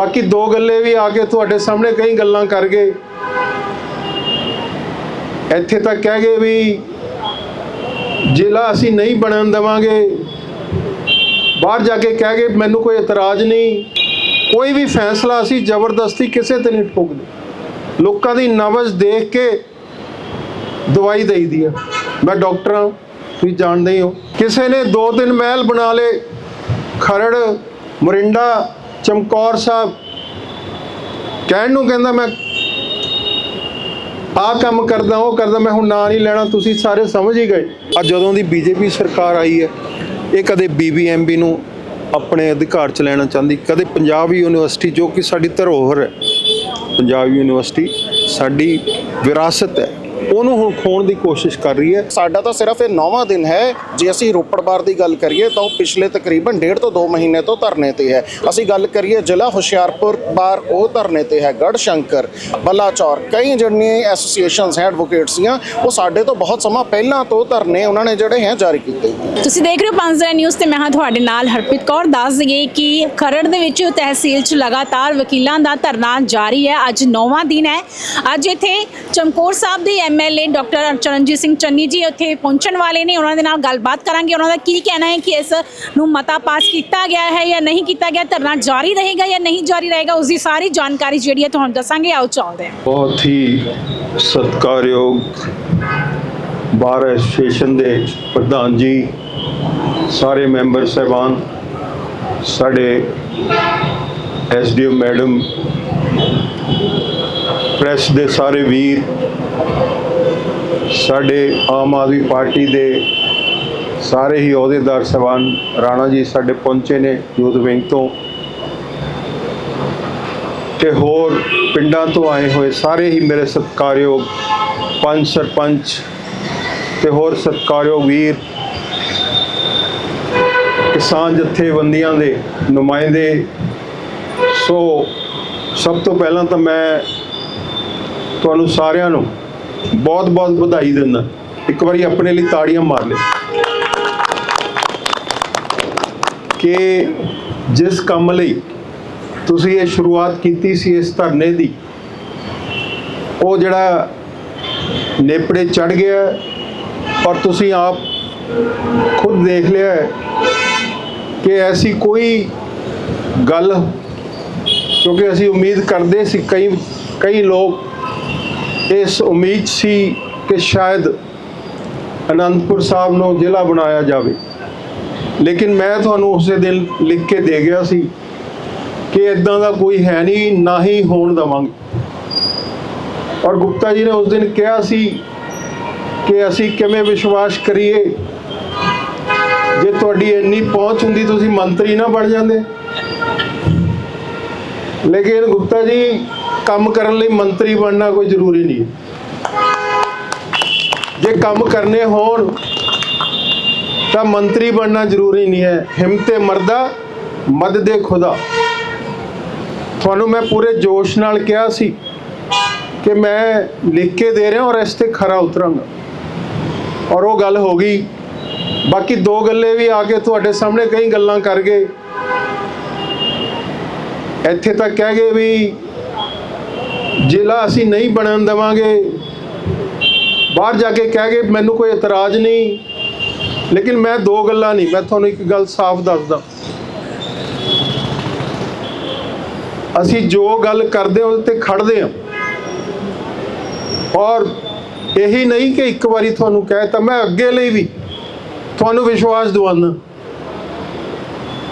ਬਾਕੀ ਦੋ ਗੱਲੇ ਵੀ ਆ ਕੇ ਤੁਹਾਡੇ ਸਾਹਮਣੇ ਕਈ ਗੱਲਾਂ ਕਰ ਗਏ ਇੱਥੇ ਤਾਂ ਕਹਿ ਗਏ ਵੀ ਜ਼ਿਲ੍ਹਾ ਅਸੀਂ ਨਹੀਂ ਬਣਨ ਦੇਵਾਂਗੇ। ਬਾਹਰ ਜਾ ਕੇ ਕਹਿ ਗਏ, ਮੈਨੂੰ ਕੋਈ ਇਤਰਾਜ਼ ਨਹੀਂ। ਕੋਈ ਵੀ ਫੈਸਲਾ ਅਸੀਂ ਜ਼ਬਰਦਸਤੀ ਕਿਸੇ ਤੇ ਨਹੀਂ ਠੋਕਦੇ। ਲੋਕਾਂ ਦੀ ਨਬਜ਼ ਦੇਖ ਕੇ ਦਵਾਈ ਦੇਈਦੀ ਆ। ਮੈਂ ਡਾਕਟਰ ਹਾਂ, ਤੁਸੀਂ ਜਾਣਦੇ ਹੀ ਹੋ। ਕਿਸੇ ਨੇ ਦੋ ਤਿੰਨ ਮਹਿਲ ਬਣਾ ਲਏ। ਖਰੜ, ਮੋਰਿੰਡਾ ਚਮਕੌਰ ਸਾਹਿਬ ਕਹਿਣ ਨੂੰ ਕਹਿੰਦਾ ਮੈਂ, ਆਹ ਕੰਮ ਕਰਦਾ, ਉਹ ਕਰਦਾ, ਮੈਂ ਹੁਣ ਨਾਂ ਨਹੀਂ ਲੈਣਾ, ਤੁਸੀਂ ਸਾਰੇ ਸਮਝ ਹੀ ਗਏ। ਆ ਜਦੋਂ ਦੀ ਬੀਜੇਪੀ ਸਰਕਾਰ ਆਈ ਹੈ, ਇਹ ਕਦੇ ਬੀਬੀਐਮਬੀ ਨੂੰ ਆਪਣੇ ਅਧਿਕਾਰ ਚ ਲੈਣਾ ਚਾਹੁੰਦੀ, ਕਦੇ ਪੰਜਾਬ ਯੂਨੀਵਰਸਿਟੀ, ਜੋ ਕਿ ਸਾਡੀ ਧਰੋਹਰ ਹੈ। ਪੰਜਾਬ ਯੂਨੀਵਰਸਿਟੀ ਸਾਡੀ ਵਿਰਾਸਤ ਹੈ। ਉਹਨੂੰ ਹੁਣ ਖੋਣ ਦੀ ਕੋਸ਼ਿਸ਼ ਕਰ ਰਹੀ ਹੈ। ਸਾਡਾ ਤਾਂ ਸਿਰਫ ਇਹ ਨੌਵਾਂ ਦਿਨ ਹੈ। ਜੇ ਅਸੀਂ ਰੋਪੜ ਬਾਰ ਦੀ ਗੱਲ ਕਰੀਏ ਤਾਂ ਉਹ ਪਿਛਲੇ ਤਕਰੀਬਨ ਡੇਢ ਤੋਂ 2 ਮਹੀਨੇ ਤੋਂ ਧਰਨੇ ਤੇ ਹੈ। ਅਸੀਂ ਗੱਲ ਕਰੀਏ ਜ਼ਿਲ੍ਹਾ ਹੁਸ਼ਿਆਰਪੁਰ ਬਾਰ, ਉਹ ਧਰਨੇ ਤੇ ਹੈ ਗੜ ਸ਼ੰਕਰ ਬਲਾਚੌਰ ਕਈ ਜਿਹੜੀਆਂ ਐਸੋਸੀਏਸ਼ਨਸ ਹੈ, ਐਡਵੋਕੇਟਸ ਦੀਆਂ, ਉਹ ਸਾਡੇ ਤੋਂ ਬਹੁਤ ਸਮਾਂ ਪਹਿਲਾਂ ਤੋਂ ਧਰਨੇ ਉਹਨਾਂ ਨੇ ਜਿਹੜੇ ਹੈ ਜਾਰੀ ਕੀਤੇ। ਤੁਸੀਂ ਦੇਖ ਰਹੇ ਹੋ ਪੰਜਦਾ ਨਿਊਜ਼ ਤੇ ਮੈਂ ਹਾਂ ਤੁਹਾਡੇ ਨਾਲ ਹਰਪ੍ਰੀਤ ਕੌਰ। ਦੱਸ ਦਈਏ ਕਿ ਖਰੜ ਦੇ ਵਿੱਚ ਤਹਿਸੀਲ 'ਚ ਲਗਾਤਾਰ ਵਕੀਲਾਂ ਦਾ ਧਰਨਾ ਜਾਰੀ ਹੈ। ਅੱਜ 9ਵਾਂ ਦਿਨ ਹੈ। ਅੱਜ ਇੱਥੇ ਚਮਕੌਰ ਸਾਹਿਬ ਦੇ M MLA doctor Charanjit Singh Channi ji ਉੱਥੇ ਪਹੁੰਚਣ ਵਾਲੇ ਨੇ। ਉਹਨਾਂ ਦੇ ਨਾਲ ਗੱਲਬਾਤ ਕਰਾਂਗੇ। ਉਹਨਾਂ ਦਾ ਕੀ ਕਹਿਣਾ ਹੈ ਕਿ ਇਸ ਨੂੰ ਮਤਾ ਪਾਸ ਕੀਤਾ ਗਿਆ ਹੈ ਜਾਂ ਨਹੀਂ ਕੀਤਾ ਗਿਆ? ਧਰਨਾ ਜਾਰੀ ਰਹੇਗਾ ਜਾਂ ਨਹੀਂ ਜਾਰੀ ਰਹੇਗਾ? ਉਸ ਦੀ ਸਾਰੀ ਜਾਣਕਾਰੀ ਜਿਹੜੀ ਹੈ ਤੁਹਾਨੂੰ ਦੱਸਾਂਗੇ। ਆਓ ਚੱਲਦੇ ਹਾਂ। ਬਹੁਤ ਹੀ ਸਤਿਕਾਰਯੋਗ ਬਾਰ ਐਸੋਸੀਏਸ਼ਨ ਦੇ ਪ੍ਰਧਾਨ ਜੀ, ਸਾਰੇ ਮੈਂਬਰ ਸਹਿਬਾਨ, ਸਾਡੇ ਐਸਡੀਓ ਮੈਡਮ, ਪ੍ਰੈਸ ਦੇ ਸਾਰੇ ਵੀਰ ਸਾਡੇ ਆਮ ਆਦਮੀ ਪਾਰਟੀ ਦੇ ਸਾਰੇ ਹੀ ਅਹੁਦੇਦਾਰ ਸਹਿਬਾਨ ਰਾਣਾ ਜੀ ਸਾਡੇ ਪਹੁੰਚੇ ਨੇ ਯੂਥ ਵਿੰਗ ਤੋਂ ਤੇ ਹੋਰ ਪਿੰਡਾਂ ਤੋਂ ਆਏ ਹੋਏ ਸਾਰੇ ਹੀ ਮੇਰੇ ਸਤਿਕਾਰਯੋਗ ਪੰਜ ਸਰਪੰਚ ਤੇ ਹੋਰ ਸਤਿਕਾਰਯੋਗ ਵੀਰ, ਕਿਸਾਨ ਜਥੇਬੰਦੀਆਂ ਦੇ ਨੁਮਾਇੰਦੇ। ਸੋ ਸਭ ਤੋਂ ਪਹਿਲਾਂ ਤਾਂ ਮੈਂ ਤੁਹਾਨੂੰ ਸਾਰਿਆਂ ਨੂੰ ਬਹੁਤ-ਬਹੁਤ ਵਧਾਈ ਦਿੰਦਾ। ਇੱਕ ਵਾਰੀ ਆਪਣੇ ਲਈ ਤਾੜੀਆਂ ਮਾਰ ਲਿਓ ਕਿ ਜਿਸ ਕੰਮ ਲਈ ਤੁਸੀਂ ਇਹ ਸ਼ੁਰੂਆਤ ਕੀਤੀ ਸੀ ਇਸ ਧਰਨੇ ਦੀ, ਉਹ ਜਿਹੜਾ ਨੇਪੜੇ ਚੜ ਗਿਆ ਔਰ ਤੁਸੀਂ ਆਪ ਖੁਦ ਦੇਖ ਲਿਆ ਕਿ ਐਸੀ ਕੋਈ ਗੱਲ, ਕਿਉਂਕਿ ਅਸੀਂ ਉਮੀਦ ਕਰਦੇ ਸੀ ਕਈ ਕਈ ਲੋਕ ਇਸ ਉਮੀਦ ਸੀ ਕਿ ਸ਼ਾਇਦ ਅਨੰਦਪੁਰ ਸਾਹਿਬ ਨੂੰ ਜ਼ਿਲ੍ਹਾ ਬਣਾਇਆ ਜਾਵੇ। ਲੇਕਿਨ ਮੈਂ ਤੁਹਾਨੂੰ ਉਸੇ ਦਿਨ ਲਿਖ ਕੇ ਦੇ ਗਿਆ ਸੀ ਕਿ ਇਦਾਂ ਦਾ ਕੋਈ ਹੈ ਨਹੀਂ, ਨਾ ਹੀ ਹੋਣ ਦਵਾਂਗੇ। ਔਰ ਗੁਪਤਾ ਜੀ ਨੇ ਉਸ ਦਿਨ ਕਿਹਾ ਸੀ ਕਿ ਅਸੀਂ ਕਿਵੇਂ ਵਿਸ਼ਵਾਸ ਕਰੀਏ? ਜੇ ਤੁਹਾਡੀ ਇੰਨੀ ਪਹੁੰਚ ਹੁੰਦੀ, ਤੁਸੀਂ ਮੰਤਰੀ ਨਾ ਬਣ ਜਾਂਦੇ। ਲੇਕਿਨ ਗੁਪਤਾ ਜੀ ਕੰਮ ਕਰਨ ਲਈ ਮੰਤਰੀ ਬਣਨਾ ਕੋਈ ਜ਼ਰੂਰੀ ਨਹੀਂ। ਜੇ ਕੰਮ ਕਰਨੇ ਹੋਣ, ਤਾਂ ਮੰਤਰੀ ਬਣਨਾ ਜ਼ਰੂਰੀ ਨਹੀਂ ਹੈ। ਹਿੰਮਤੇ ਮਰਦਾ ਮਦਦੇ ਖੁਦਾ। ਤੁਹਾਨੂੰ ਮੈਂ ਪੂਰੇ ਜੋਸ਼ ਨਾਲ ਕਿਹਾ ਸੀ ਕਿ ਮੈਂ ਲਿਖ ਕੇ ਦੇ ਰਿਹਾ ਔਰ ਇਸ ਤੇ ਖਰਾ ਉਤਰਾਂਗਾ। ਔਰ ਉਹ ਗੱਲ ਹੋ ਗਈ। ਬਾਕੀ ਦੋ ਗੱਲੇ ਵੀ ਆ ਕੇ ਤੁਹਾਡੇ ਸਾਹਮਣੇ ਕਈ ਗੱਲਾਂ ਕਰ ਗਏ। ਇੱਥੇ ਤਾਂ ਕਹਿ ਗਏ ਵੀ ਜ਼ਿਲ੍ਹਾ ਅਸੀਂ ਨਹੀਂ ਬਣਨ ਦੇਵਾਂਗੇ। ਬਾਹਰ ਜਾ ਕੇ ਕਹਿ ਗਏ, ਮੈਨੂੰ ਕੋਈ ਇਤਰਾਜ਼ ਨਹੀਂ। ਲੇਕਿਨ ਮੈਂ ਦੋ ਗੱਲਾਂ ਨਹੀਂ, ਮੈਂ ਤੁਹਾਨੂੰ ਇੱਕ ਗੱਲ ਸਾਫ਼ ਦੱਸਦਾ। ਅਸੀਂ ਜੋ ਗੱਲ ਕਰਦੇ ਹਾਂ ਤੇ ਖੜਦੇ ਹਾਂ। ਔਰ ਇਹੀ ਨਹੀਂ ਕਿ ਇੱਕ ਵਾਰੀ ਤੁਹਾਨੂੰ ਕਹਿ ਤਾਂ ਮੈਂ ਅੱਗੇ ਲਈ ਵੀ ਤੁਹਾਨੂੰ ਵਿਸ਼ਵਾਸ ਦਿਵਾਉਣਾ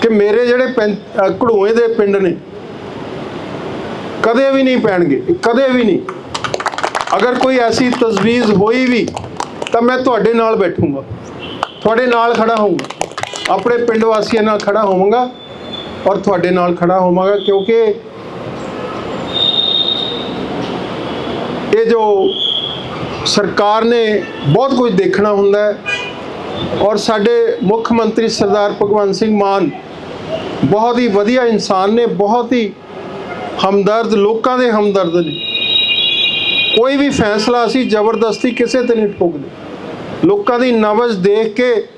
ਕਿ ਮੇਰੇ ਜਿਹੜੇ ਪੈਂ- ਅਹ ਘੜੂਏ ਦੇ ਪਿੰਡ ਨੇ ਕਦੇ ਵੀ ਨਹੀਂ ਪੈਣਗੇ, ਕਦੇ ਵੀ ਨਹੀਂ। ਅਗਰ ਕੋਈ ਐਸੀ ਤਜਵੀਜ਼ ਹੋਈ ਵੀ, ਤਾਂ ਮੈਂ ਤੁਹਾਡੇ ਨਾਲ ਬੈਠੂੰਗਾ। ਤੁਹਾਡੇ ਨਾਲ ਖੜਾ ਹੋਊਂਗਾ। ਆਪਣੇ ਪਿੰਡ ਵਾਸੀਆਂ ਨਾਲ ਖੜਾ ਹੋਵਾਂਗਾ ਔਰ ਤੁਹਾਡੇ ਨਾਲ ਖੜਾ ਹੋਵਾਂਗਾ ਕਿਉਂਕਿ ਇਹ ਜੋ ਸਰਕਾਰ ਨੇ ਬਹੁਤ ਕੁਝ ਦੇਖਣਾ ਹੁੰਦਾ ਹੈ ਔਰ ਸਾਡੇ ਮੁੱਖ ਮੰਤਰੀ ਸਰਦਾਰ ਭਗਵੰਤ ਸਿੰਘ ਮਾਨ ਬਹੁਤ ਹੀ ਵਧੀਆ ਇਨਸਾਨ ਨੇ, ਬਹੁਤ ਹੀ ਹਮਦਰਦ, ਲੋਕਾਂ ਦੇ ਹਮਦਰਦ ਨੇ। ਕੋਈ ਵੀ ਫੈਸਲਾ ਅਸੀਂ ਜ਼ਬਰਦਸਤੀ ਕਿਸੇ ਤੇ ਨਹੀਂ ਠੋਕਦੇ। ਲੋਕਾਂ ਦੀ ਨਬਜ਼ ਦੇਖ ਕੇ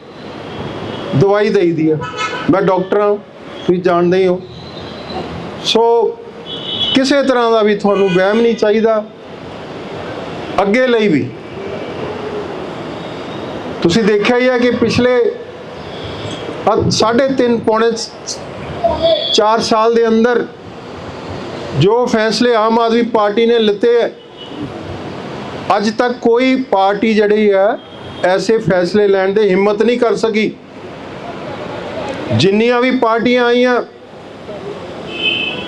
ਦਵਾਈ ਦੇਈਦੀ ਆ। ਮੈਂ ਡਾਕਟਰ ਹਾਂ ਤੁਸੀਂ ਜਾਣਦੇ ਹੀ ਹੋ। ਸੋ ਕਿਸੇ ਤਰ੍ਹਾਂ ਦਾ ਵੀ ਤੁਹਾਨੂੰ ਵਹਿਮ ਨਹੀਂ ਚਾਹੀਦਾ। ਅੱਗੇ ਲਈ ਵੀ। ਤੁਸੀਂ ਦੇਖਿਆ ਹੀ ਹੈ ਕਿ ਪਿਛਲੇ ਅ- ਸਾਢੇ ਤਿੰਨ, ਪੌਣੇ 4 ਸਾਲ ਦੇ ਅੰਦਰ ਜੋ ਫੈਸਲੇ ਆਮ ਆਦਮੀ ਪਾਰਟੀ ਨੇ ਲਿੱਤੇ ਹੈ, ਅੱਜ ਤੱਕ ਕੋਈ ਪਾਰਟੀ ਜਿਹੜੀ ਹੈ, ਐਸੇ ਫੈਸਲੇ ਲੈਣ ਦੀ ਹਿੰਮਤ ਨਹੀਂ ਕਰ ਸਕੀ। ਜਿੰਨੀਆਂ ਵੀ ਪਾਰਟੀਆਂ ਆਈਆਂ,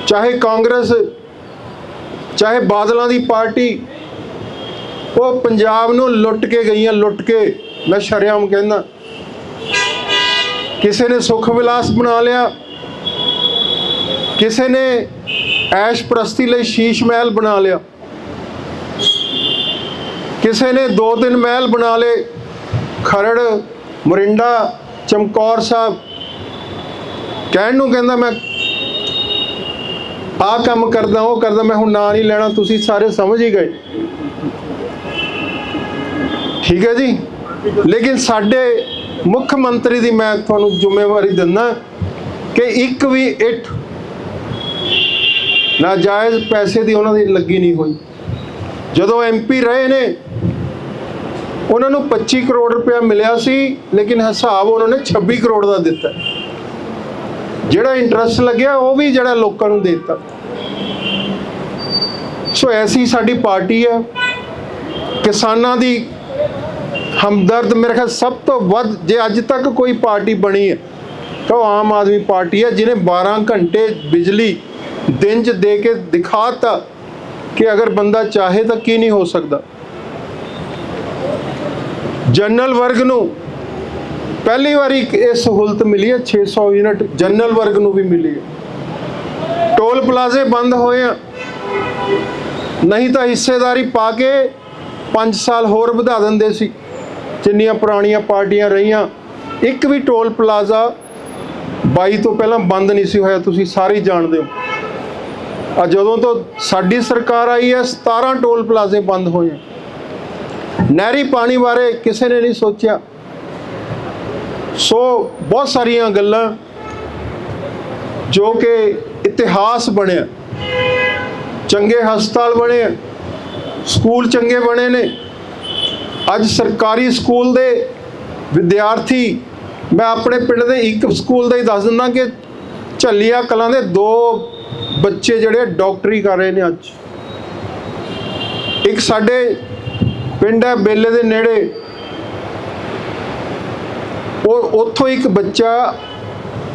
ਚਾਹੇ ਕਾਂਗਰਸ, ਚਾਹੇ ਬਾਦਲਾਂ ਦੀ ਪਾਰਟੀ, ਉਹ ਪੰਜਾਬ ਨੂੰ ਲੁੱਟ ਕੇ ਗਈਆਂ, ਲੁੱਟ ਕੇ, ਮੈਂ ਸ਼ਰੇਆਮ ਕਹਿੰਦਾ। ਕਿਸੇ ਨੇ ਸੁਖ ਵਿਲਾਸ ਬਣਾ ਲਿਆ, ਕਿਸੇ ਨੇ ਐਸ਼ ਪ੍ਰਸਤੀ ਲਈ ਸ਼ੀਸ਼ ਮਹਿਲ ਬਣਾ ਲਿਆ। ਕਿਸੇ ਨੇ ਦੋ ਤਿੰਨ ਮਹਿਲ ਬਣਾ ਲਏ। ਖਰੜ, ਮਰਿੰਡਾ, ਚਮਕੌਰ ਸਾਹਿਬ। ਕਹਿਣ ਨੂੰ ਕਹਿੰਦਾ ਮੈਂ, ਆਹ ਕੰਮ ਕਰਦਾ, ਉਹ ਕਰਦਾ, ਮੈਂ ਹੁਣ ਨਾਂ ਨਹੀਂ ਲੈਣਾ, ਤੁਸੀਂ ਸਾਰੇ ਸਮਝ ਹੀ ਗਏ। ਠੀਕ ਹੈ ਜੀ? ਲੇਕਿਨ ਸਾਡੇ ਮੁੱਖ ਮੰਤਰੀ ਦੀ ਮੈਂ ਤੁਹਾਨੂੰ ਜ਼ਿੰਮੇਵਾਰੀ ਦਿੰਦਾ ਕਿ ਇੱਕ ਵੀ ਇੱਟ ਨਾਜਾਇਜ਼ ਪੈਸੇ ਦੀ ਉਹਨਾਂ ਦੀ ਲੱਗੀ ਨਹੀਂ ਹੋਈ। ਜਦੋਂ ਐਮਪੀ ਰਹੇ ਨੇ, ਉਹਨਾਂ ਨੂੰ 25 ਕਰੋੜ ਰੁਪਇਆ ਮਿਲਿਆ ਸੀ, ਲੇਕਿਨ ਹਿਸਾਬ ਉਹਨਾਂ ਨੇ 26 ਕਰੋੜ ਦਾ ਦਿੱਤਾ। ਜਿਹੜਾ ਇੰਟਰਸਟ ਲੱਗਿਆ, ਉਹ ਵੀ ਜਿਹੜਾ ਲੋਕਾਂ ਨੂੰ ਦੇ ਦਿੱਤਾ। ਸੋ ਐਸੀ ਸਾਡੀ ਪਾਰਟੀ ਹੈ। ਕਿਸਾਨਾਂ ਦੀ ਹਮਦਰਦ ਮੇਰੇ ਖਿਆਲ ਸਭ ਤੋਂ ਵੱਧ, ਜੇ ਅੱਜ ਤੱਕ ਕੋਈ ਪਾਰਟੀ ਬਣੀ ਹੈ, ਤਾਂ ਉਹ ਆਮ ਆਦਮੀ ਪਾਰਟੀ ਹੈ, ਜਿਹਨੇ 12 ਘੰਟੇ ਬਿਜਲੀ ਦਿਨ 'ਚ ਦੇ ਕੇ ਦਿਖਾਤਾ ਕਿ ਅਗਰ ਬੰਦਾ ਚਾਹੇ ਤਾਂ ਕੀ ਨਹੀਂ ਹੋ ਸਕਦਾ। ਜਨਰਲ ਵਰਗ ਨੂੰ ਪਹਿਲੀ ਵਾਰੀ ਇਹ ਸਹੂਲਤ ਮਿਲੀ ਹੈ 600 ਯੂਨਿਟ ਜਨਰਲ ਵਰਗ ਨੂੰ ਵੀ ਮਿਲੀ ਹੈ। ਟੋਲ ਪਲਾਜ਼ੇ ਬੰਦ ਹੋਏ ਆ। ਨਹੀਂ ਤਾਂ ਹਿੱਸੇਦਾਰੀ ਪਾ ਕੇ 5 ਸਾਲ ਹੋਰ ਵਧਾ ਦਿੰਦੇ ਸੀ। ਜਿੰਨੀਆਂ ਪੁਰਾਣੀਆਂ ਪਾਰਟੀਆਂ ਰਹੀਆਂ, ਇੱਕ ਵੀ ਟੋਲ ਪਲਾਜ਼ਾ 22 ਤੋਂ ਪਹਿਲਾਂ ਬੰਦ ਨਹੀਂ ਸੀ ਹੋਇਆ, ਤੁਸੀਂ ਸਾਰੇ ਜਾਣਦੇ ਹੋ। ਆ ਜਦੋਂ ਤੋਂ ਸਾਡੀ ਸਰਕਾਰ ਆਈ ਹੈ 17 ਟੋਲ ਪਲਾਜ਼ੇ ਬੰਦ ਹੋਏ ਨਹਿਰੀ ਪਾਣੀ ਬਾਰੇ ਕਿਸੇ ਨੇ ਨਹੀਂ ਸੋਚਿਆ। ਸੋ ਬਹੁਤ ਸਾਰੀਆਂ ਗੱਲਾਂ ਜੋ ਕਿ ਇਤਿਹਾਸ ਬਣਿਆ ਚੰਗੇ ਹਸਪਤਾਲ ਬਣੇ ਸਕੂਲ ਚੰਗੇ ਬਣੇ ਨੇ। ਅੱਜ ਸਰਕਾਰੀ ਸਕੂਲ ਦੇ ਵਿਦਿਆਰਥੀ, ਮੈਂ ਆਪਣੇ ਪਿੰਡ ਦੇ ਇੱਕ ਸਕੂਲ ਦਾ ਹੀ ਦੱਸ ਦਿੰਦਾ ਕਿ ਝੱਲੀਆਂ ਕਲਾਂ ਦੇ ਦੋ ਬੱਚੇ ਜਿਹੜੇ ਡਾਕਟਰੀ ਕਰ ਰਹੇ ਨੇ ਅੱਜ। ਇੱਕ ਸਾਡੇ ਪਿੰਡ ਹੈ ਬੇਲੇ ਦੇ ਨੇੜੇ। ਉਹ ਉੱਥੋਂ ਇੱਕ ਬੱਚਾ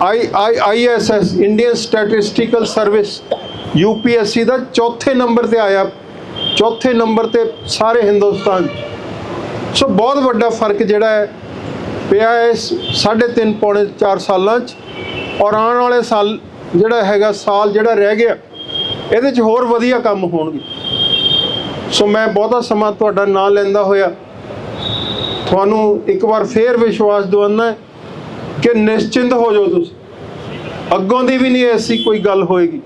I I ISS Indian statistical service UPSC ਦਾ ਚੌਥੇ ਨੰਬਰ ਤੇ ਆਇਆ। ਚੌਥੇ ਨੰਬਰ ਤੇ ਸਾਰੇ ਹਿੰਦੁਸਤਾਨ 'ਚ। ਸੋ ਬਹੁਤ ਵੱਡਾ ਫ਼ਰਕ ਜਿਹੜਾ ਹੈ, ਪਿਆ ਹੈ ਇਸ ਸਾਢੇ ਤਿੰਨ ਪੌਣੇ 4 ਸਾਲਾਂ 'ਚ। ਔਰ ਆਉਣ ਵਾਲੇ ਸਾਲ ਜਿਹੜਾ ਹੈਗਾ ਸਾਲ ਜਿਹੜਾ ਰਹਿ ਗਿਆ, ਇਹਦੇ 'ਚ ਹੋਰ ਵਧੀਆ ਕੰਮ ਹੋਣਗੇ। ਸੋ ਮੈਂ ਬਹੁਤਾ ਸਮਾਂ ਤੁਹਾਡਾ ਨਾਂ ਲੈਂਦਾ ਹੋਇਆ, ਤੁਹਾਨੂੰ ਇੱਕ ਵਾਰ ਫੇਰ ਵਿਸ਼ਵਾਸ ਦਿਵਾਉਣਾ ਕਿ ਨਿਸ਼ਚਿੰਤ ਹੋ ਜਾਓ ਤੁਸੀਂ। ਅੱਗੋਂ ਦੀ ਵੀ ਨਹੀਂ ਐਸੀ ਕੋਈ ਗੱਲ ਹੋਏਗੀ।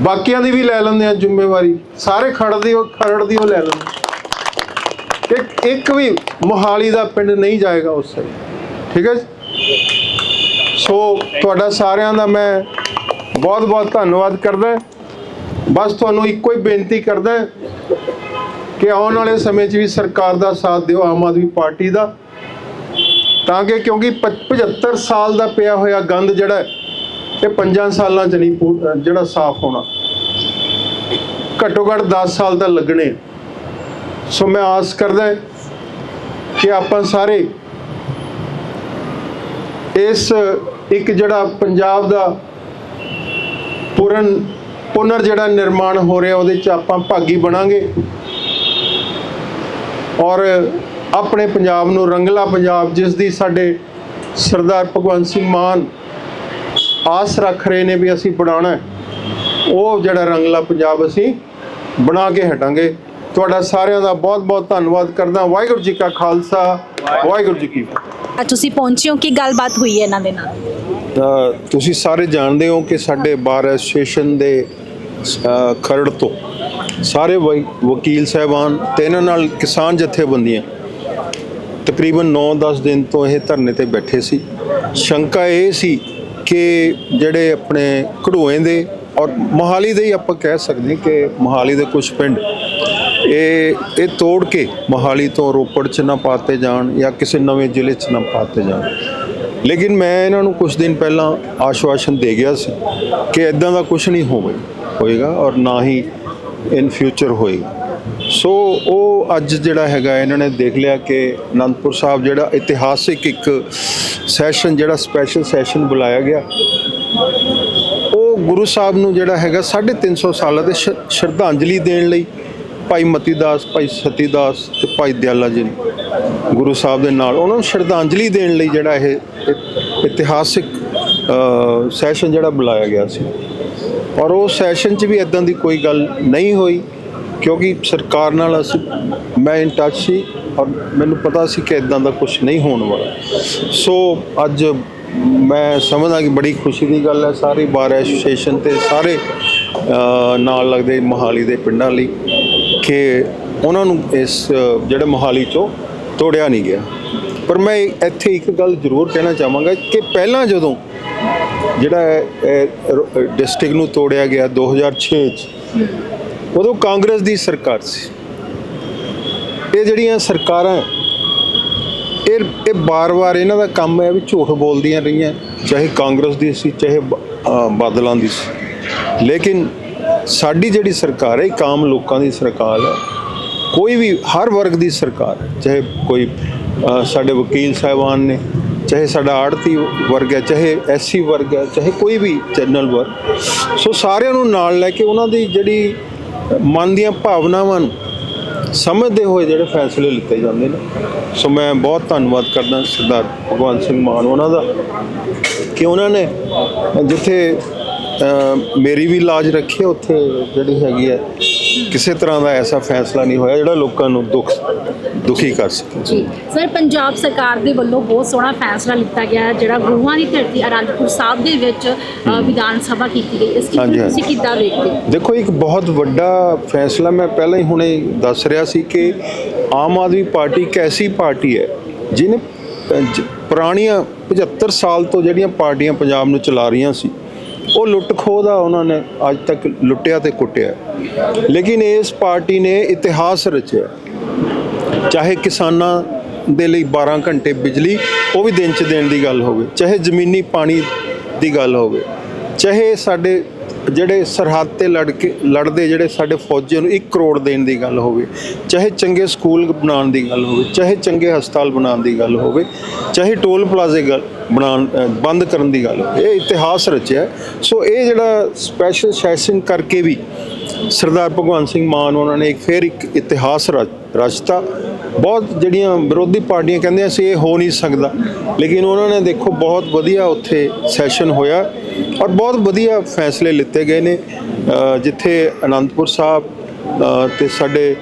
ਬਾਕੀਆਂ ਦੀ ਵੀ ਲੈ ਲੈਂਦੇ ਆ ਜ਼ਿੰਮੇਵਾਰੀ। ਸਾਰੇ ਖੜਦੀ ਉਹ ਖਰੜ ਦੀ ਲੈ ਲੈਂਦੇ ਇੱਕ ਇੱਕ ਵੀ ਮੋਹਾਲੀ ਦਾ ਪਿੰਡ ਨਹੀਂ ਜਾਏਗਾ ਉਸ ਸਾਈਡ। ਠੀਕ ਹੈ ਜੀ? ਸੋ ਤੁਹਾਡਾ ਸਾਰਿਆਂ ਦਾ ਮੈਂ ਬਹੁਤ ਬਹੁਤ ਧੰਨਵਾਦ ਕਰਦਾ ਬਸ ਤੁਹਾਨੂੰ ਇੱਕੋ ਹੀ ਬੇਨਤੀ ਕਰਦਾ ਕਿ ਆਉਣ ਵਾਲੇ ਸਮੇਂ 'ਚ ਵੀ ਸਰਕਾਰ ਦਾ ਸਾਥ ਦਿਓ, ਆਮ ਆਦਮੀ ਪਾਰਟੀ ਦਾ। ਤਾਂ ਕਿ ਕਿਉਂਕਿ ਪਚ- 75 ਸਾਲ ਦਾ ਪਿਆ ਹੋਇਆ ਗੰਦ ਜਿਹੜਾ ਇਹ ਪੰਜਾਂ ਸਾਲਾਂ 'ਚ ਨਹੀਂ ਜਿਹੜਾ ਸਾਫ਼ ਹੋਣਾ। ਘੱਟੋ ਘੱਟ 10 ਸਾਲ ਤਾਂ ਲੱਗਣੇ ਸੋ ਮੈਂ ਆਸ ਕਰਦਾ ਕਿ ਆਪਾਂ ਸਾਰੇ ਇਸ ਇੱਕ ਜਿਹੜਾ ਪੰਜਾਬ ਦਾ ਪੂਰਨ ਪੁਨਰ ਜਿਹੜਾ ਨਿਰਮਾਣ ਹੋ ਰਿਹਾ, ਉਹਦੇ 'ਚ ਆਪਾਂ ਭਾਗੀ ਬਣਾਂਗੇ। ਔਰ ਆਪਣੇ ਪੰਜਾਬ ਨੂੰ ਰੰਗਲਾ ਪੰਜਾਬ, ਜਿਸ ਦੀ ਸਾਡੇ ਸਰਦਾਰ ਭਗਵੰਤ ਸਿੰਘ ਮਾਨ ਆਸ ਰੱਖ ਰਹੇ ਨੇ ਵੀ ਅਸੀਂ ਬਣਾਉਣਾ ਉਹ ਜਿਹੜਾ ਰੰਗਲਾ ਪੰਜਾਬ ਅਸੀਂ ਬਣਾ ਕੇ ਹਟਾਂਗੇ। ਤੁਹਾਡਾ ਸਾਰਿਆਂ ਦਾ ਬਹੁਤ ਬਹੁਤ ਧੰਨਵਾਦ ਕਰਦਾ। ਵਾਹਿਗੁਰੂ ਜੀ ਕਾ ਖਾਲਸਾ, ਵਾਹਿਗੁਰੂ ਜੀ ਕੀ ਫਤਿਹ। ਅੱਜ ਤੁਸੀਂ ਪਹੁੰਚੇ ਹੋ ਕੀ ਗੱਲਬਾਤ ਹੋਈ ਹੈ ਇਹਨਾਂ ਦੇ ਨਾਲ? ਤਾਂ ਤੁਸੀਂ ਸਾਰੇ ਜਾਣਦੇ ਹੋ ਕਿ ਸਾਡੇ ਬਾਰ ਐਸੋਸੀਏਸ਼ਨ ਦੇ ਖਰੜ ਤੋਂ ਸਾਰੇ ਵਈ- ਵਕੀਲ ਸਾਹਿਬਾਨ ਤੇ ਇਹਨਾਂ ਨਾਲ ਕਿਸਾਨ ਜਥੇਬੰਦੀਆਂ ਤਕਰੀਬਨ 9-10 ਦਿਨ ਤੋਂ ਇਹ ਧਰਨੇ ਤੇ ਬੈਠੇ ਸੀ। ਸ਼ੰਕਾ ਇਹ ਸੀ ਕਿ ਜਿਹੜੇ ਆਪਣੇ ਘੜੋਏ ਦੇ ਔਰ ਮੋਹਾਲੀ ਦੇ ਹੀ ਆਪਾਂ ਕਹਿ ਸਕਦੇ ਕਿ ਮੋਹਾਲੀ ਦੇ ਕੁਝ ਪਿੰਡ, ਇਹ ਇਹ ਤੋੜ ਕੇ ਮੋਹਾਲੀ ਤੋਂ ਰੋਪੜ ਚ ਨਾ ਪਾਤੇ ਜਾਣ ਜਾਂ ਕਿਸੇ ਨਵੇਂ ਜ਼ਿਲ੍ਹੇ ਚ ਨਾ ਪਾਤੇ ਜਾਣ। ਲੇਕਿਨ ਮੈਂ ਇਹਨਾਂ ਨੂੰ ਕੁਝ ਦਿਨ ਪਹਿਲਾਂ ਆਸ਼ਵਾਸਨ ਦੇ ਗਿਆ ਸੀ ਕਿ ਇਦਾਂ ਦਾ ਕੁਝ ਨਹੀਂ ਹੋਵੇ, ਹੋਏਗਾ ਔਰ ਨਾ ਹੀ ਇਨ ਫਿਊਚਰ ਹੋਏਗਾ। ਸੋ ਉਹ ਅੱਜ ਜਿਹੜਾ ਹੈਗਾ, ਇਹਨਾਂ ਨੇ ਦੇਖ ਲਿਆ ਕਿ ਅਨੰਦਪੁਰ ਸਾਹਿਬ ਜਿਹੜਾ ਇਤਿਹਾਸਿਕ ਇੱਕ ਸੈਸ਼ਨ ਜਿਹੜਾ ਸਪੈਸ਼ਲ ਸੈਸ਼ਨ ਬੁਲਾਇਆ ਗਿਆ, ਉਹ ਗੁਰੂ ਸਾਹਿਬ ਨੂੰ ਜਿਹੜਾ ਹੈਗਾ 350 ਸਾਲਾਂ ਦੇ ਸ਼- ਸ਼ਰਧਾਂਜਲੀ ਦੇਣ ਲਈ ਭਾਈ ਮਤੀ ਦਾਸ, ਭਾਈ ਸਤੀ ਦਾਸ ਤੇ ਭਾਈ ਦਿਆਲਾ ਜੀ ਗੁਰੂ ਸਾਹਿਬ ਦੇ ਨਾਲ ਉਹਨਾਂ ਨੂੰ ਸ਼ਰਧਾਂਜਲੀ ਦੇਣ ਲਈ ਜਿਹੜਾ ਇਹ ਇਤਿਹਾਸਿਕ ਸੈਸ਼ਨ ਜਿਹੜਾ ਬੁਲਾਇਆ ਗਿਆ ਸੀ। ਔਰ ਉਹ ਸੈਸ਼ਨ 'ਚ ਵੀ ਇਦਾਂ ਦੀ ਕੋਈ ਗੱਲ ਨਹੀਂ ਹੋਈ, ਕਿਉਂਕਿ ਸਰਕਾਰ ਨਾਲ ਅਸੀਂ, ਮੈਂ ਇਨ ਟੱਚ ਸੀ ਔਰ ਮੈਨੂੰ ਪਤਾ ਸੀ ਕਿ ਇਦਾਂ ਦਾ ਕੁਝ ਨਹੀਂ ਹੋਣ ਵਾਲਾ। ਸੋ ਅੱਜ ਮੈਂ ਸਮਝਦਾ ਕਿ ਬੜੀ ਖੁਸ਼ੀ ਦੀ ਗੱਲ ਹੈ, ਸਾਰੀ ਬਾਰ ਐਸੋਸੀਏਸ਼ਨ ਤੇ ਸਾਰੇ ਨਾਲ ਲੱਗਦੇ ਮੋਹਾਲੀ ਦੇ ਪਿੰਡਾਂ ਲਈ। ਕਿ ਉਹਨਾਂ ਨੂੰ ਇਸ ਅ, ਜਿਹੜੇ ਮੋਹਾਲੀ ਚੋਂ ਤੋੜਿਆ ਨਹੀਂ ਗਿਆ। ਪਰ ਮੈਂ ਇੱਥੇ ਇੱਕ ਗੱਲ ਜ਼ਰੂਰ ਕਹਿਣਾ ਚਾਹਾਂਗਾ ਕਿ ਪਹਿਲਾਂ ਜਦੋਂ ਜਿਹੜਾ ਡਿਸਟ੍ਰਿਕਟ ਨੂੰ ਤੋੜਿਆ ਗਿਆ 2006 ਚ ਉਦੋਂ ਕਾਂਗਰਸ ਦੀ ਸਰਕਾਰ ਸੀ। ਇਹ ਜਿਹੜੀਆਂ ਸਰਕਾਰਾਂ ਇਹ ਇਹ ਬਾਰ-ਬਾਰ ਇਹਨਾਂ ਦਾ ਕੰਮ ਹੈ ਵੀ ਝੂਠ ਬੋਲਦੀਆਂ ਰਹੀਆਂ ਚਾਹੇ ਕਾਂਗਰਸ ਦੀ ਸੀ ਚਾਹੇ ਬਾਦਲਾਂ ਦੀ ਸੀ। ਲੇਕਿਨ ਸਾਡੀ ਜਿਹੜੀ ਸਰਕਾਰ ਹੈ ਇੱਕ ਆਮ ਲੋਕਾਂ ਦੀ ਸਰਕਾਰ ਹੈ। ਕੋਈ ਵੀ, ਹਰ ਵਰਗ ਦੀ ਸਰਕਾਰ ਚਾਹੇ ਕੋਈ ਸਾਡੇ ਵਕੀਲ ਸਾਹਿਬਾਨ ਨੇ, ਚਾਹੇ ਸਾਡਾ ਆੜਤੀ ਵਰਗ ਹੈ, ਚਾਹੇ ਐਸਸੀ ਵਰਗ ਹੈ, ਚਾਹੇ ਕੋਈ ਵੀ ਜਨਰਲ ਵਰਗ। ਸੋ ਸਾਰਿਆਂ ਨੂੰ ਨਾਲ ਲੈ ਕੇ ਉਹਨਾਂ ਦੀ ਜਿਹੜੀ ਮਨ ਦੀਆਂ ਭਾਵਨਾਵਾਂ ਨੂੰ ਸਮਝਦੇ ਹੋਏ ਜਿਹੜੇ ਫੈਸਲੇ ਲਿੱਤੇ ਜਾਂਦੇ ਨੇ। ਸੋ ਮੈਂ ਬਹੁਤ ਧੰਨਵਾਦ ਕਰਦਾ ਸਰਦਾਰ ਭਗਵੰਤ ਸਿੰਘ ਮਾਨ ਉਹਨਾਂ ਦਾ ਕਿ ਉਹਨਾਂ ਨੇ ਜਿੱਥੇ ਮੇਰੀ ਵੀ ਲਾਜ ਰੱਖੀ ਉੱਥੇ ਜਿਹੜੀ ਹੈਗੀ ਹੈ। ਕਿਸੇ ਤਰ੍ਹਾਂ ਦਾ ਐਸਾ ਫੈਸਲਾ ਨਹੀਂ ਹੋਇਆ ਜਿਹੜਾ ਲੋਕਾਂ ਨੂੰ ਦੁੱਖ ਦੁਖੀ ਕਰ ਸਕੇ। ਜੀ। ਸਰ ਪੰਜਾਬ ਸਰਕਾਰ ਦੇ ਵੱਲੋਂ ਬਹੁਤ ਸੋਹਣਾ ਫੈਸਲਾ ਲਿੱਤਾ ਗਿਆ ਹੈ, ਜਿਹੜਾ ਗੁਰੂਆਂ ਦੀ ਧਰਤੀ ਅਨੰਦਪੁਰ ਸਾਹਿਬ ਦੇ ਵਿੱਚ ਵਿਧਾਨ ਸਭਾ ਕੀਤੀ ਗਈ। ਇਸ ਨੂੰ। ਤੁਸੀਂ ਕਿੱਦਾਂ ਦੇਖਦੇ ਹੋ? ਦੇਖੋ ਇੱਕ ਬਹੁਤ ਵੱਡਾ ਫੈਸਲਾ ਮੈਂ ਪਹਿਲਾਂ ਹੀ ਹੁਣੇ ਦੱਸ ਰਿਹਾ ਸੀ ਕਿ ਆਮ ਆਦਮੀ ਪਾਰਟੀ ਇੱਕ ਐਸੀ ਪਾਰਟੀ ਹੈ ਜਿਹਨੇ ਪੁਰਾਣੀਆਂ 75 ਸਾਲ ਤੋਂ ਜਿਹੜੀਆਂ ਪਾਰਟੀਆਂ ਪੰਜਾਬ ਨੂੰ ਚਲਾ ਰਹੀਆਂ ਸੀ ਉਹ ਲੁੱਟ ਖੋਹ ਦਾ ਉਹਨਾਂ ਨੇ ਅੱਜ ਤੱਕ ਲੁੱਟਿਆ ਤੇ ਕੁੱਟਿਆ। ਲੇਕਿਨ ਇਸ ਪਾਰਟੀ ਨੇ ਇਤਿਹਾਸ ਰਚਿਆ। ਚਾਹੇ ਕਿਸਾਨਾਂ ਦੇ ਲਈ 12 ਘੰਟੇ ਬਿਜਲੀ, ਉਹ ਵੀ ਦਿਨ ਚ ਦੇਣ ਦੀ ਗੱਲ ਹੋਵੇ। ਚਾਹੇ ਜ਼ਮੀਨੀ ਪਾਣੀ ਦੀ ਗੱਲ ਹੋਵੇ। ਚਾਹੇ ਸਾਡੇ ਜਿਹੜੇ ਸਰਹੱਦ ਤੇ ਲੜ ਕੇ ਲੜਦੇ ਜਿਹੜੇ ਸਾਡੇ ਫੌਜੀਆਂ ਨੂੰ 1 ਕਰੋੜ ਦੇਣ ਦੀ ਗੱਲ ਹੋਵੇ, ਚਾਹੇ ਚੰਗੇ ਸਕੂਲ ਬਣਾਉਣ ਦੀ ਗੱਲ ਹੋਵੇ, ਚਾਹੇ ਚੰਗੇ ਹਸਪਤਾਲ ਬਣਾਉਣ ਦੀ ਗੱਲ ਹੋਵੇ, ਚਾਹੇ ਟੋਲ ਪਲਾਜ਼ੇ ਗੱਲ ਬਣਾਉਣ ਬੰਦ ਕਰਨ ਦੀ ਗੱਲ ਹੋਵੇ, ਇਹ ਇਤਿਹਾਸ ਰਚਿਆ ਸੋ ਇਹ ਜਿਹੜਾ ਸਪੈਸ਼ਲ ਸੈਸ਼ਨ ਕਰਕੇ ਵੀ ਸਰਦਾਰ ਭਗਵੰਤ ਸਿੰਘ ਮਾਨ, ਉਹਨਾਂ ਨੇ ਇੱਕ ਫੇਰ ਇੱਕ ਇਤਿਹਾਸ ਰਚ- ਰਚਤਾ। ਬਹੁਤ ਜਿਹੜੀਆਂ ਵਿਰੋਧੀ ਪਾਰਟੀਆਂ ਕਹਿੰਦੀਆਂ ਸੀ ਇਹ ਹੋ ਨਹੀਂ ਸਕਦਾ। ਲੇਕਿਨ ਉਹਨਾਂ ਨੇ ਦੇਖੋ ਬਹੁਤ ਵਧੀਆ ਉੱਥੇ ਸੈਸ਼ਨ ਹੋਇਆ ਔਰ ਬਹੁਤ ਵਧੀਆ ਫੈਸਲੇ ਲਿੱਤੇ ਗਏ ਨੇ। ਜਿੱਥੇ ਅਨੰਦਪੁਰ ਸਾਹਿਬ ਅ, ਤੇ ਸਾਡੇ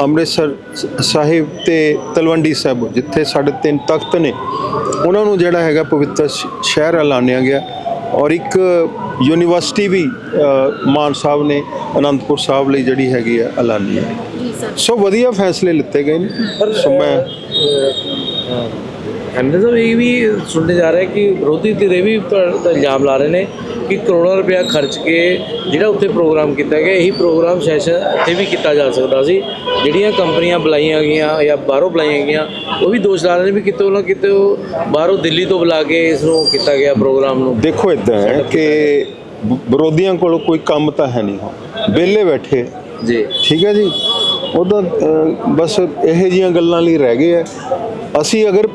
ਅੰਮ੍ਰਿਤਸਰ ਸਾਹਿਬ ਤੇ ਤਲਵੰਡੀ ਸਾਹਿਬ ਜਿੱਥੇ ਸਾਡੇ ਤਿੰਨ ਤਖਤ ਨੇ ਉਹਨਾਂ ਨੂੰ ਜਿਹੜਾ ਹੈਗਾ ਪਵਿੱਤਰ ਸ਼ਹਿਰ ਐਲਾਨਿਆ ਗਿਆ ਔਰ ਇੱਕ ਯੂਨੀਵਰਸਿਟੀ ਵੀ ਮਾਨ ਸਾਹਿਬ ਨੇ ਅਨੰਦਪੁਰ ਸਾਹਿਬ ਲਈ ਜਿਹੜੀ ਹੈਗੀ ਹੈ ਐਲਾਨੀ ਹੈ। ਸੋ ਵਧੀਆ ਫੈਸਲੇ ਲਿੱਤੇ ਗਏ ਨੇ। ਸੋ ਮੈਂ ਸਾਹਿਬ ਇਹ ਵੀ ਸੁਣਨੇ ਜਾ ਰਿਹਾ ਕਿ ਵਿਰੋਧੀ ਧਿਰੇ ਵੀ ਇਲਜ਼ਾਮ ਲਾ ਰਹੇ ਨੇ ਕਿ ਕਰੋੜਾਂ ਰੁਪਇਆ ਖਰਚ ਕੇ ਜਿਹੜਾ ਉੱਥੇ ਪ੍ਰੋਗਰਾਮ ਕੀਤਾ ਗਿਆ ਇਹੀ ਪ੍ਰੋਗਰਾਮ ਸੈਸ਼ਨ ਇੱਥੇ ਵੀ ਕੀਤਾ ਜਾ ਸਕਦਾ ਸੀ। ਜਿਹੜੀਆਂ ਕੰਪਨੀਆਂ ਬੁਲਾਈਆਂ ਗਈਆਂ ਜਾਂ ਬਾਹਰੋਂ ਬੁਲਾਈਆਂ ਗਈਆਂ ਉਹ ਵੀ ਦੋਸ਼ ਲਾ ਰਹੇ ਨੇ ਵੀ ਕਿਤੇ ਨਾ ਕਿਤੇ ਉਹ ਬਾਹਰੋਂ ਦਿੱਲੀ ਤੋਂ ਬੁਲਾ ਕੇ ਇਸ ਨੂੰ ਕੀਤਾ ਗਿਆ ਪ੍ਰੋਗਰਾਮ ਨੂੰ। ਦੇਖੋ ਇਦਾਂ ਹੈ ਕਿ ਵਿਰੋਧੀਆਂ ਕੋਲ ਕੋਈ ਕੰਮ ਤਾਂ ਹੈ ਨਹੀਂ। ਵਿਹਲੇ ਬੈਠੇ। ਜੀ। ਠੀਕ ਹੈ ਜੀ? ਉਹ ਤਾਂ ਬਸ ਇਹੋ ਜੀਆਂ ਗੱਲਾਂ ਲਈ ਰਹਿ ਗਏ ਆ। ਅਸੀਂ ਅਗਰ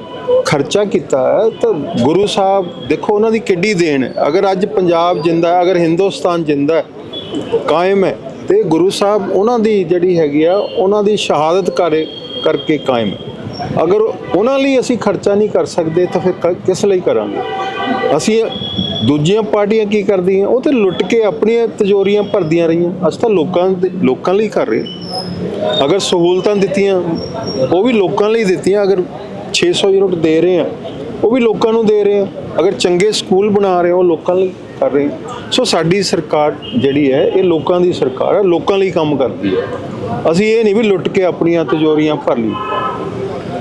ਖਰਚਾ ਕੀਤਾ ਹੈ, ਤਾਂ ਗੁਰੂ ਸਾਹਿਬ ਦੇਖੋ ਉਹਨਾਂ ਦੀ ਕਿੱਡੀ ਦੇਣ ਹੈ। ਅਗਰ ਅੱਜ ਪੰਜਾਬ ਜਿੰਦਾ ਹੈ, ਅਗਰ ਹਿੰਦੁਸਤਾਨ ਜਿੰਦਾ ਹੈ, ਕਾਇਮ ਹੈ, ਤੇ ਗੁਰੂ ਸਾਹਿਬ ਉਹਨਾਂ ਦੀ ਜਿਹੜੀ ਹੈਗੀ ਆ, ਉਹਨਾਂ ਦੀ ਸ਼ਹਾਦਤ ਕਰੇ, ਕਰਕੇ ਕਾਇਮ ਹੈ। ਅਗਰ ਉਹਨਾਂ ਲਈ ਅਸੀਂ ਖਰਚਾ ਨਹੀਂ ਕਰ ਸਕਦੇ, ਤਾਂ ਫਿਰ ਕਿਸ ਲਈ ਕਰਾਂਗੇ? ਅਸੀਂ ਦੂਜੀਆਂ ਪਾਰਟੀਆਂ ਕੀ ਕਰਦੀਆਂ? ਉਹ ਤੇ ਲੁੱਟ ਕੇ ਆਪਣੀਆਂ ਤਜੋਰੀਆਂ ਭਰਦੀਆਂ ਰਹੀਆਂ। ਅਸੀਂ ਤਾਂ ਲੋਕਾਂ ਦੇ, ਲੋਕਾਂ ਲਈ ਕਰ ਰਹੇ ਅਗਰ ਸਹੂਲਤਾਂ ਦਿੱਤੀਆਂ ਉਹ ਵੀ ਲੋਕਾਂ ਲਈ ਦਿੱਤੀਆਂ ਅਗਰ 600 ਯੂਨਿਟ ਦੇ ਰਹੇ ਆ ਉਹ ਵੀ ਲੋਕਾਂ ਨੂੰ ਦੇ ਰਹੇ ਆ। ਅਗਰ ਚੰਗੇ ਸਕੂਲ ਬਣਾ ਰਹੇ ਉਹ ਲੋਕਾਂ ਲਈ ਕਰ ਰਹੇ। ਸੋ ਸਾਡੀ ਸਰਕਾਰ ਜਿਹੜੀ ਹੈ ਇਹ ਲੋਕਾਂ ਦੀ ਸਰਕਾਰ ਹੈ ਲੋਕਾਂ ਲਈ ਕੰਮ ਕਰਦੀ ਹੈ। ਅਸੀਂ ਇਹ ਨਹੀਂ ਵੀ ਲੁੱਟ ਕੇ ਆਪਣੀਆਂ ਤਿਜੋਰੀਆਂ ਭਰ ਲਈ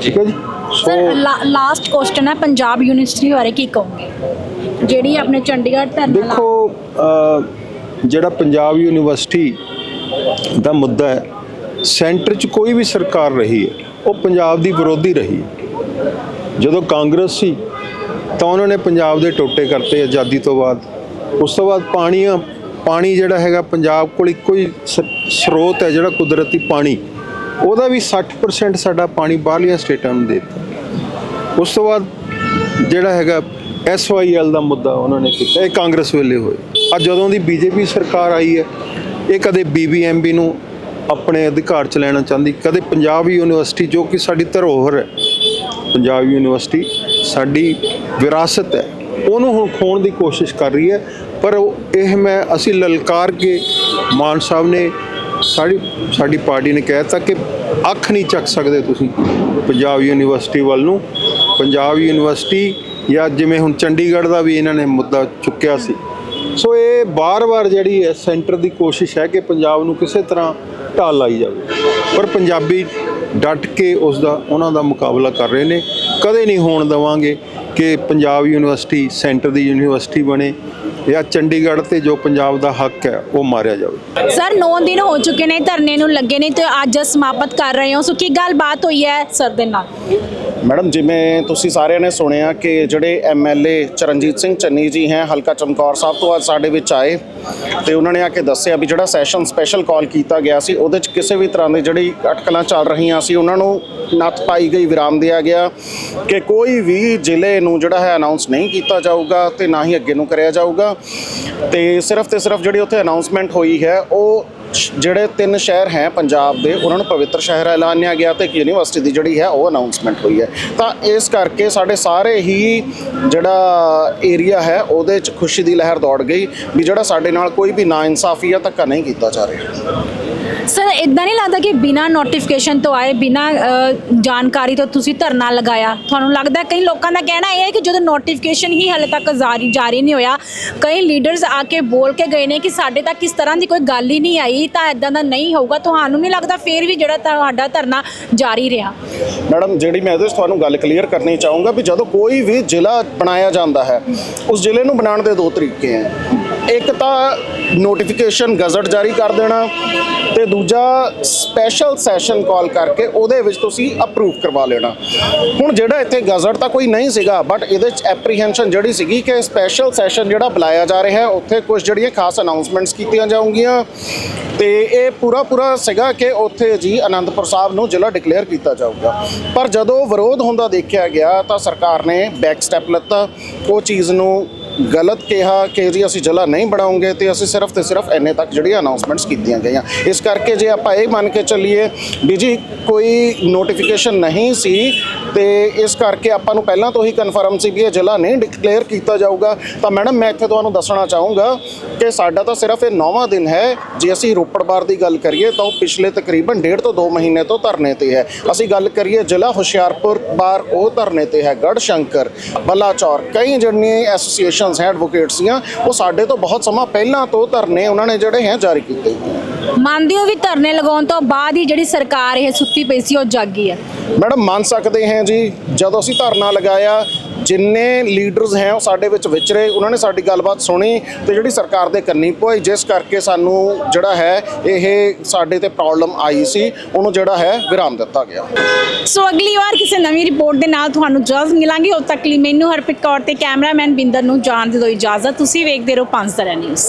ਠੀਕ ਹੈ ਜੀ? ਸਰ ਲਾਸਟ ਕੁਐਸਚਨ ਹੈ ਪੰਜਾਬ ਯੂਨੀਵਰਸਿਟੀ ਬਾਰੇ ਕੀ ਕਹੋਗੇ? ਜਿਹੜੀ ਆਪਣੇ ਚੰਡੀਗੜ੍ਹ ਧਰਨਾ ਦੇਖੋ ਜਿਹੜਾ ਪੰਜਾਬ ਯੂਨੀਵਰਸਿਟੀ ਦਾ ਮੁੱਦਾ ਹੈ ਸੈਂਟਰ 'ਚ ਕੋਈ ਵੀ ਸਰਕਾਰ ਰਹੀ ਹੈ, ਉਹ ਪੰਜਾਬ ਦੀ ਵਿਰੋਧੀ ਰਹੀ ਜਦੋਂ ਕਾਂਗਰਸ ਸੀ, ਤਾਂ ਉਹਨਾਂ ਨੇ ਪੰਜਾਬ ਦੇ ਟੋਟੇ ਕਰਤੇ ਆਜ਼ਾਦੀ ਤੋਂ ਬਾਅਦ। ਉਸ ਤੋਂ ਬਾਅਦ ਪਾਣੀਆਂ, ਪਾਣੀ ਜਿਹੜਾ ਹੈਗਾ ਪੰਜਾਬ ਕੋਲ ਇੱਕੋ ਹੀ ਸਰੋਤ ਹੈ ਜਿਹੜਾ ਕੁਦਰਤੀ ਪਾਣੀ। ਉਹਦਾ ਵੀ 60% ਸਾਡਾ ਪਾਣੀ ਬਾਹਰਲੀਆਂ ਸਟੇਟਾਂ ਨੂੰ ਦੇ ਦਿੱਤਾ। ਉਸ ਤੋਂ ਬਾਅਦ ਜਿਹੜਾ ਹੈਗਾ ਐਸਵਾਈਐਲ ਦਾ ਮੁੱਦਾ ਉਹਨਾਂ ਨੇ ਕੀਤਾ, ਇਹ ਕਾਂਗਰਸ ਵੇਲੇ ਹੋਏ। ਅੱਜ ਜਦੋਂ ਦੀ ਬੀਜੇਪੀ ਸਰਕਾਰ ਆਈ ਹੈ, ਇਹ ਕਦੇ ਬੀਬੀਐਮਬੀ ਨੂੰ ਆਪਣੇ ਅਧਿਕਾਰ ਚ ਲੈਣਾ ਚਾਹੁੰਦੀ। ਕਦੇ ਪੰਜਾਬ ਯੂਨੀਵਰਸਿਟੀ, ਜੋ ਕਿ ਸਾਡੀ ਧਰੋਹਰ ਹੈ, ਪੰਜਾਬ ਯੂਨੀਵਰਸਿਟੀ, ਸਾਡੀ ਵਿਰਾਸਤ ਹੈ, ਉਹਨੂੰ ਹੁਣ ਖੋਣ ਦੀ ਕੋਸ਼ਿਸ਼ ਕਰ ਰਹੀ ਹੈ। ਪਰ ਉਹ- ਇਹ ਮੈਂ, ਅਸੀਂ ਲਲਕਾਰ ਕੇ ਮਾਨ ਸਾਹਿਬ ਨੇ ਸਾਡੀ ਸਾਡੀ ਪਾਰਟੀ ਨੇ ਕਹਿ ਦਿੱਤਾ ਕਿ ਅੱਖ ਨਹੀਂ ਚੱਕ ਸਕਦੇ ਤੁਸੀਂ ਪੰਜਾਬ ਯੂਨੀਵਰਸਿਟੀ ਵੱਲ ਨੂੰ। ਪੰਜਾਬ ਯੂਨੀਵਰਸਿਟੀ ਜਾਂ ਜਿਵੇਂ ਹੁਣ ਚੰਡੀਗੜ੍ਹ ਦਾ ਵੀ ਇਹਨਾਂ ਨੇ ਮੁੱਦਾ ਚੁੱਕਿਆ ਸੀ। ਸੋ ਇਹ ਬਾਰ-ਬਾਰ ਜਿਹੜੀ ਹੈ, ਸੈਂਟਰ ਦੀ ਕੋਸ਼ਿਸ਼ ਹੈ ਕਿ ਪੰਜਾਬ ਨੂੰ ਕਿਸੇ ਤਰ੍ਹਾਂ ਢਾਲ ਲਾਈ ਜਾਵੇ। ਪਰ ਪੰਜਾਬੀ ਡਟ ਕੇ ਉਸ ਦਾ ਉਹਨਾਂ ਦਾ ਮੁਕਾਬਲਾ ਕਰ ਰਹੇ ਨੇ। ਕਦੇ ਨਹੀਂ ਹੋਣ ਦੇਵਾਂਗੇ ਕਿ ਪੰਜਾਬ ਯੂਨੀਵਰਸਿਟੀ, ਸੈਂਟਰ ਦੀ ਯੂਨੀਵਰਸਿਟੀ ਬਣੇ ਜਾਂ ਚੰਡੀਗੜ੍ਹ ਤੇ ਜੋ ਪੰਜਾਬ ਦਾ ਹੱਕ ਹੈ, ਉਹ ਮਾਰਿਆ ਜਾਵੇ। ਸਰ 9 ਦਿਨ ਹੋ ਚੁੱਕੇ ਨੇ, ਧਰਨੇ ਨੂੰ ਲੱਗੇ ਨੇ ਤੇ ਅੱਜ ਸਮਾਪਤ ਕਰ ਰਹੇ ਹੋ। ਸੋ ਕੀ ਗੱਲਬਾਤ ਹੋਈ ਹੈ ਸਰ ਦੇ ਨਾਲ? ਮੈਡਮ, ਜਿਵੇਂ ਤੁਸੀਂ ਸਾਰਿਆਂ ਨੇ ਸੁਣਿਆ ਕਿ ਜਿਹੜੇ ਐਮਐਲਏ ਚਰਨਜੀਤ ਸਿੰਘ ਚੰਨੀ ਜੀ ਹੈ, ਹਲਕਾ ਚਮਕੌਰ ਸਾਹਿਬ ਤੋਂ ਅੱਜ ਸਾਡੇ ਵਿੱਚ ਆਏ ਤੇ ਉਹਨਾਂ ਨੇ ਆ ਕੇ ਦੱਸਿਆ ਵੀ ਜਿਹੜਾ ਸੈਸ਼ਨ ਸਪੈਸ਼ਲ ਕਾਲ ਕੀਤਾ ਗਿਆ ਸੀ, ਉਹਦੇ 'ਚ ਕਿਸੇ ਵੀ ਤਰ੍ਹਾਂ ਦੀ ਜਿਹੜੀ ਅਟਕਲਾਂ ਚੱਲ ਰਹੀਆਂ ਸੀ, ਉਹਨਾਂ ਨੂੰ ਨੱਥ ਪਾਈ ਗਈ, ਵਿਰਾਮ ਦਿਆ ਗਿਆ ਕਿ ਕੋਈ ਵੀ ਜ਼ਿਲ੍ਹੇ ਨੂੰ ਜਿਹੜਾ ਹੈ ਅਨਾਉਂਸ ਨਹੀਂ ਕੀਤਾ ਜਾਊਗਾ ਤੇ ਨਾ ਹੀ ਅੱਗੇ ਨੂੰ ਕਰਿਆ ਜਾਊਗਾ ਤੇ ਸਿਰਫ ਤੇ ਸਿਰਫ ਜਿਹੜੀ ਉੱਥੇ ਅਨਾਉਂਸਮੈਂਟ ਹੋਈ ਹੈ, ਉਹ ਜਿਹੜੇ ਤਿੰਨ ਸ਼ਹਿਰ ਹੈ ਪੰਜਾਬ ਦੇ, ਉਹਨਾਂ ਨੂੰ ਪਵਿੱਤਰ ਸ਼ਹਿਰ ਐਲਾਨਿਆ ਗਿਆ ਤੇ ਇੱਕ ਯੂਨੀਵਰਸਿਟੀ ਦੀ ਜਿਹੜੀ ਹੈ ਉਹ ਅਨਾਉਂਸਮੈਂਟ ਹੋਈ ਹੈ। ਤਾਂ ਇਸ ਕਰਕੇ ਸਾਡੇ ਸਾਰੇ ਹੀ ਜਿਹੜਾ ਏਰੀਆ ਹੈ, ਉਹਦੇ 'ਚ ਖੁਸ਼ੀ ਦੀ ਲਹਿਰ ਦੌੜ ਗਈ ਵੀ ਜਿਹੜਾ ਸਾਡੇ ਨਾਲ ਕੋਈ ਵੀ ਨਾਇਨਸਾਫੀ ਆ, ਧੱਕਾ ਨਹੀਂ ਕੀਤਾ ਜਾ ਰਿਹਾ। ਸਰ ਇਦਾਂ ਨਹੀਂ ਲੱਗਦਾ ਕਿ ਬਿਨਾਂ ਨੋਟੀਫਿਕੇਸ਼ਨ ਤੋਂ ਆਏ, ਬਿਨਾਂ ਜਾਣਕਾਰੀ ਤੋਂ ਤੁਸੀਂ ਧਰਨਾ ਲਗਾਇਆ? ਤੁਹਾਨੂੰ ਲੱਗਦਾ ਕਈ ਲੋਕਾਂ ਦਾ ਕਹਿਣਾ ਇਹ ਹੈ ਕਿ ਜਦੋਂ ਨੋਟੀਫਿਕੇਸ਼ਨ ਹੀ ਹਾਲੇ ਤੱਕ ਜਾਰੀ ਜਾਰੀ ਨਹੀਂ ਹੋਇਆ, ਕਈ ਲੀਡਰਸ ਆ ਕੇ ਬੋਲ ਕੇ ਗਏ ਨੇ ਕਿ ਸਾਡੇ ਤੱਕ ਇਸ ਤਰ੍ਹਾਂ ਦੀ ਕੋਈ ਗੱਲ ਹੀ ਨਹੀਂ ਆਈ, ਤਾਂ ਇਦਾਂ ਦਾ ਨਹੀਂ ਹੋਊਗਾ। ਤੁਹਾਨੂੰ ਨਹੀਂ ਲੱਗਦਾ ਫੇਰ ਵੀ ਜਿਹੜਾ ਤੁਹਾਡਾ ਧਰਨਾ ਜਾਰੀ ਰਿਹਾ? ਮੈਡਮ, ਜਿਹੜੀ ਮੈਂ ਇਹਦੇ 'ਚ ਤੁਹਾਨੂੰ ਗੱਲ ਕਲੀਅਰ ਕਰਨੀ ਚਾਹੂੰਗਾ ਵੀ ਜਦੋਂ ਕੋਈ ਵੀ ਜ਼ਿਲ੍ਹਾ ਬਣਾਇਆ ਜਾਂਦਾ ਹੈ, ਉਸ ਜ਼ਿਲ੍ਹੇ ਨੂੰ ਬਣਾਉਣ ਦੇ ਦੋ ਤਰੀਕੇ ਹੈ। ਇੱਕ ਤਾਂ ਨੋਟੀਫਿਕੇਸ਼ਨ ਗਜ਼ਟ ਜਾਰੀ ਕਰ ਦੇਣਾ ਤੇ ਦੂਜਾ ਸਪੈਸ਼ਲ ਸੈਸ਼ਨ ਕਾਲ ਕਰਕੇ ਉਹਦੇ ਵਿੱਚ ਤੁਸੀਂ ਅਪਰੂਵ ਕਰਵਾ ਲੈਣਾ। ਹੁਣ ਜਿਹੜਾ ਇੱਥੇ ਗਜ਼ਟ ਤਾਂ ਕੋਈ ਨਹੀਂ ਸੀਗਾ ਬਟ ਇਹਦੇ 'ਚ ਐਪਰੀਹੈਂਸ਼ਨ ਜਿਹੜੀ ਸੀਗੀ ਕਿ ਸਪੈਸ਼ਲ ਸੈਸ਼ਨ ਜਿਹੜਾ ਬੁਲਾਇਆ ਜਾ ਰਿਹਾ ਹੈ, ਉੱਥੇ ਕੁਝ ਜਿਹੜੀਆਂ ਖਾਸ ਅਨਾਉਂਸਮੈਂਟਸ ਕੀਤੀਆਂ ਜਾਊਂਗੀਆਂ। ਤੇ ਇਹ ਪੂਰਾ ਪੂਰਾ ਸੀਗਾ ਕਿ ਉੱਥੇ ਜੀ ਅਨੰਦਪੁਰ ਸਾਹਿਬ ਨੂੰ ਜ਼ਿਲ੍ਹਾ ਡਿਕਲੇਅਰ ਕੀਤਾ ਜਾਊਗਾ। ਪਰ ਜਦੋਂ ਵਿਰੋਧ ਹੁੰਦਾ ਦੇਖਿਆ ਗਿਆ ਤਾਂ ਸਰਕਾਰ ਨੇ ਬੈਕ ਸਟੈਪ ਲੱਤਾ। ਉਹ ਚੀਜ਼ ਨੂੰ ਗਲਤ ਕਿਹਾ ਕਿ ਜੀ ਅਸੀਂ ਜ਼ਿਲ੍ਹਾ ਨਹੀਂ ਬਣਾਉਂਗੇ ਤੇ ਅਸੀਂ ਸਿਰਫ ਤੇ ਸਿਰਫ ਇੰਨੇ ਤੱਕ ਜਿਹੜੀਆਂ ਅਨਾਉਂਸਮੈਂਟਸ ਕੀਤੀਆਂ ਗਈਆਂ। ਇਸ ਕਰਕੇ ਜੇ ਆਪਾਂ ਇਹ ਮੰਨ ਕੇ ਚੱਲੀਏ ਵੀ ਜੀ ਕੋਈ ਨੋਟੀਫਿਕੇਸ਼ਨ ਨਹੀਂ ਸੀ ਤੇ ਇਸ ਕਰਕੇ ਆਪਾਂ ਨੂੰ ਪਹਿਲਾਂ ਤੋਂ ਹੀ ਕਨਫਰਮ ਸੀ ਵੀ ਇਹ ਜ਼ਿਲ੍ਹਾ ਨਹੀਂ ਡਿਕਲੇਅਰ ਕੀਤਾ ਜਾਊਗਾ। ਤਾਂ ਮੈਡਮ ਮੈਂ ਇੱਥੇ ਤੁਹਾਨੂੰ ਦੱਸਣਾ ਚਾਹੂੰਗਾ ਕਿ ਸਾਡਾ ਤਾਂ ਸਿਰਫ ਇਹ ਨੌਵਾਂ ਦਿਨ ਹੈ। ਜੇ ਅਸੀਂ ਰੋਪੜ ਬਾਰ ਦੀ ਗੱਲ ਕਰੀਏ ਤਾਂ ਉਹ ਪਿਛਲੇ ਤਕਰੀਬਨ ਡੇਢ ਤੋਂ 2 ਮਹੀਨੇ ਤੋਂ ਧਰਨੇ ਤੇ ਹੈ। ਅਸੀਂ ਗੱਲ ਕਰੀਏ ਜ਼ਿਲ੍ਹਾ ਹੁਸ਼ਿਆਰਪੁਰ ਬਾਰ, ਉਹ ਧਰਨੇ ਤੇ ਹੈ। ਗੜ ਸ਼ੰਕਰ, ਬਲਾਚੌਰ, ਕਈ ਜਿਹੜੀਆਂ ਐਸੋਸੀਏਸ਼ਨ ਐਡਵੋਕੇਟ ਐਡਵੋਕੇਟਸ ਉਹ ਸਾਡੇ ਤੋਂ ਬਹੁਤ ਸਮਾਂ ਪਹਿਲਾਂ ਤੋਂ ਧਰਨੇ ਉਹਨਾਂ ਨੇ ਜਿਹੜੇ ਹੈ ਜਾਰੀ ਕੀਤੇ। ਹੋਏ ਮੰਨਦੇ ਹੋ ਵੀ ਧਰਨੇ ਲਗਾਉਣ ਤੋਂ ਬਾਅਦ ਹੀ ਜਿਹੜੀ ਸਰਕਾਰ ਇਹ ਸੁੱਤੀ ਪਈ ਸੀ ਉਹ ਜਾਗੀ ਹੈ? ਮੈਡਮ ਮੰਨ ਸਕਦੇ ਹਾਂ ਜੀ ਜਦੋਂ ਅਸੀਂ ਧਰਨਾ ਲਗਾਇਆ ਜਿੰਨੇ ਲੀਡਰਸ ਹੈ ਉਹ ਸਾਡੇ ਵਿੱਚ ਵਿਚਰੇ ਉਹਨਾਂ ਨੇ ਸਾਡੀ ਗੱਲਬਾਤ ਸੁਣੀ ਤੇ ਜਿਹੜੀ ਸਰਕਾਰ ਦੇ ਕੰਨੀ ਪਈ ਜਿਸ ਕਰਕੇ ਸਾਨੂੰ ਜਿਹੜਾ ਹੈ ਇਹ ਸਾਡੇ ਤੇ ਪ੍ਰੋਬਲਮ ਆਈ ਸੀ ਉਹਨੂੰ ਜਿਹੜਾ ਹੈ ਵਿਰਾਮ ਦਿੱਤਾ ਗਿਆ। ਸੋ ਅਗਲੀ ਵਾਰ ਕਿਸੇ ਨਵੀਂ ਰਿਪੋਰਟ ਦੇ ਨਾਲ ਤੁਹਾਨੂੰ ਜਲਦ ਮਿਲਾਂਗੇ। ਉਦ ਤੱਕ ਲਈ ਮੈਨੂੰ ਹਰਪ੍ਰੀਤ ਕੌਰ ਤੇ ਕੈਮਰਾਮੈਨ ਬਿੰਦਰ ਨੂੰ ਜਾਣ ਦੇ ਦਿਓ ਇਜਾਜ਼ਤ। ਤੁਸੀਂ ਵੇਖਦੇ ਰਹੋ ਪੰਜ ਤਰ੍ਹਾਂ ਨਿਊਜ਼